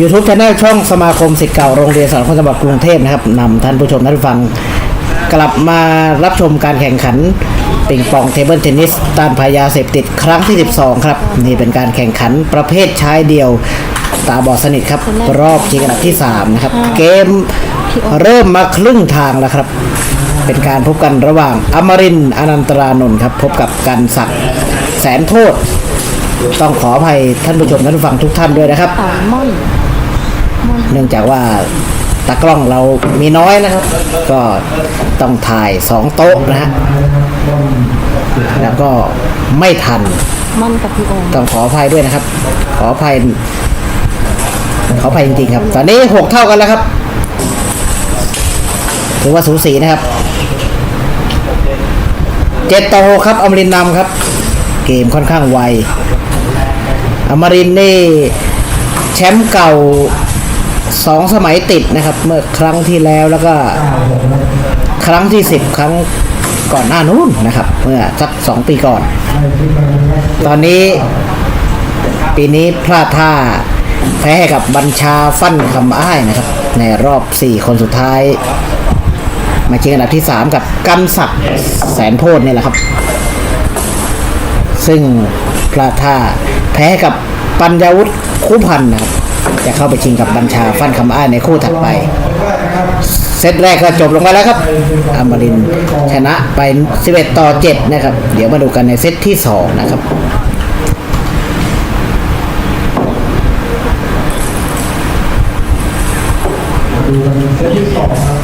YouTube Channel ช่องสมาคมสิทธิ์เก่าโรงเรียนสอนคนจังหวัดกรุงเทพนะครับนำท่านผู้ชมท่านผู้ฟัง กลับมารับชมการแข่งขันปิงปองเทเบิลเทนนิสต้านพายาเสพติดครั้งที่ 12 ครับ นี่เป็นการแข่งขันประเภทชายเดียวตาบอดสนิทครับ รอบชิงอันดับที่ 3 นะครับ เกมเริ่มมาครึ่งทางแล้วครับ เป็นการพบกันระหว่างอมรินทร์อนันตรานนท์ครับ พบกับกันศักดิ์แสนโทษ ต้องขออภัยท่านผู้ชมท่านผู้ฟังทุกท่านด้วยนะครับอ่าม่อน เนื่องจากว่าตากล้องเรามีน้อยนะครับ ก็ต้องถ่ายสองโต๊ะนะฮะแล้วก็ไม่ทันม่อนกับพี่โอมต้องขออภัยด้วยนะครับ ขออภัย ขออภัยจริงๆครับ ตอนนี้หกเท่ากันแล้วครับถือว่าสูสีนะครับเจ็ดต่อหกครับอมรินทร์นำครับ เกมค่อนข้างไวอมรินทร์นี่แชมป์เก่า สองสมัยติดนะครับ เมื่อครั้งที่แล้วแล้วก็ครั้งที่สิบครั้งก่อนหน้านู้นนะครับ เมื่อสักสองปีก่อน ตอนนี้ปีนี้พลาดท่าแพ้กับบัญชาฟั่นคำอ้ายนะครับ ในรอบ 4 คนสุดท้าย มาชิงอันดับที่ 3 กับกันศักดิ์แสนโพธเนี่ยแหละครับ ซึ่งพลาดท่าแพ้กับปัญญาวุฒิคู่พันนะครับ จะเข้าไปชิงกับบัญชาฟันคำอ้ายในคู่ถัดไป เซตแรกก็จบลงไปแล้วครับอมรินชนะไป 11 ต่อ 7 นะครับ เดี๋ยวมาดูกันในเซตที่ 2 นะครับ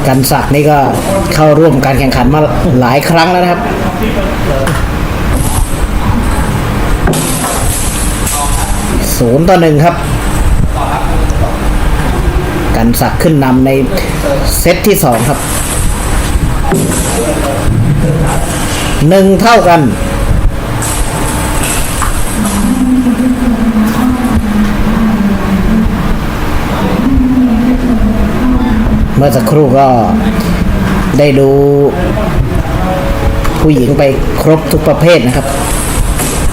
กันศักดิ์นี่ก็เข้าร่วมการแข่งขันมาหลายครั้งแล้วนะครับ ศูนย์ต่อหนึ่งครับ กันศักขึ้นนำในเซตที่สองครับหนึ่งเท่ากันเมื่อสักครู่ก็ได้ดูผู้หญิงไปครบทุกประเภทนะครับ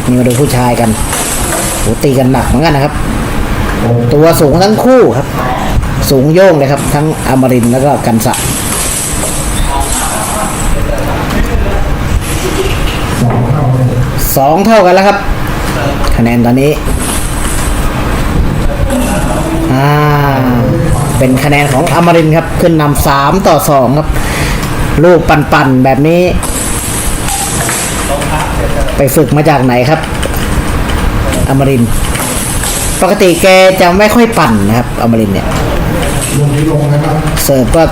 นี่มาดูผู้ชายกันโหตีกันหนักเหมือนกันนะครับ ตัวสูงทั้งคู่ครับ สูงโย่งเลยครับ ทั้งอมรินแล้วก็กันศักดิ์สองเท่ากันแล้วครับ คะแนนตอนนี้อ่าเป็นคะแนนของอมรินครับ ขึ้นนำสามต่อสองครับ ลูกปั่นๆแบบนี้ ไปฝึกมาจากไหนครับ อมริน ปกติแกจะไม่ค่อยปั่นนะครับ อมรินท เนี่ยเสิร์ฟก็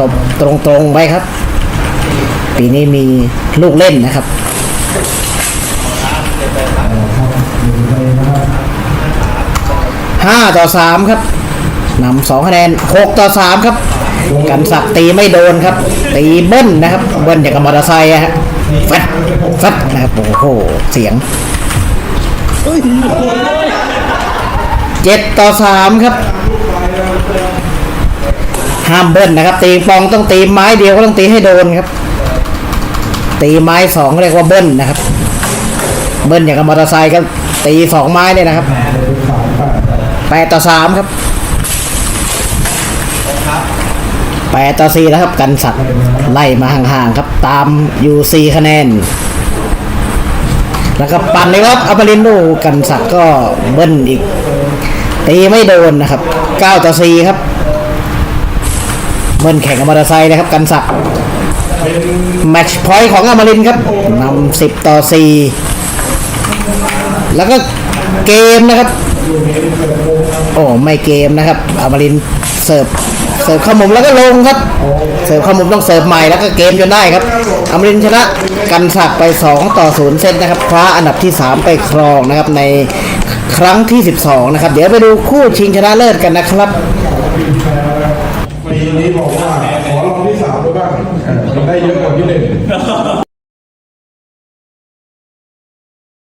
ตบตรงๆไปครับ ปีนี้มีลูกเล่นนะครับห้าต่อสามครับนำสองคะแนนหกต่อสามครับ กันสักตีไม่โดนครับ ตีเบิ้ลนะครับ เบิ้ลอย่างกับมอเตอร์ไซค์ฮะฟัดฟัดนะครับโอ้โหเสียงเจ็ดต่อสามครับ ห้ามเบิ้ลนะครับ ตีปองต้องตีไม้เดียวก็ต้องตีให้โดนครับ ตีไม้สองเรียกว่าเบิ้ลนะครับ เบิ้ลอย่างกับมอเตอร์ไซค์ก็ตีสองไม้เลยนะครับแปดต่อสามครับแปดต่อสี่แล้วครับ กันสัตว์ไล่มาห่างๆครับ ตามอยู่สี่คะแนน แล้วก็ปั่นเลยครับอัปรินโดกันสักดิ์ก็เบิ้ลอีกตีไม่โดนนะครับเก้าต่อสี่ครับ เบิ้ลแข่งกับมอเตอร์ไซค์นะครับกันสักดิ์แมตช์พอยต์ของอมรินครับนำสิบต่อสี่แล้วก็เกมนะครับ โอ้ไม่เกมนะครับอมรินเสิร์ฟเสิร์ฟเข้ามุมแล้วก็ลงครับ เสิร์ฟเข้ามุมต้องเสิร์ฟใหม่แล้วก็เกมจนได้ครับอมรินชนะกันสักดิ์ไป 2 ต่อ 0 เซตนะครับคว้าอันดับที่ 3 ไปครองนะครับในครั้งที่ 12 นะครับ เดี๋ยวไปดูคู่ชิงชนะเลิศกันนะครับ นี้บอกว่าขอรองที่สามด้วยบ้างมันได้เยอะกว่าที่หนึ่ง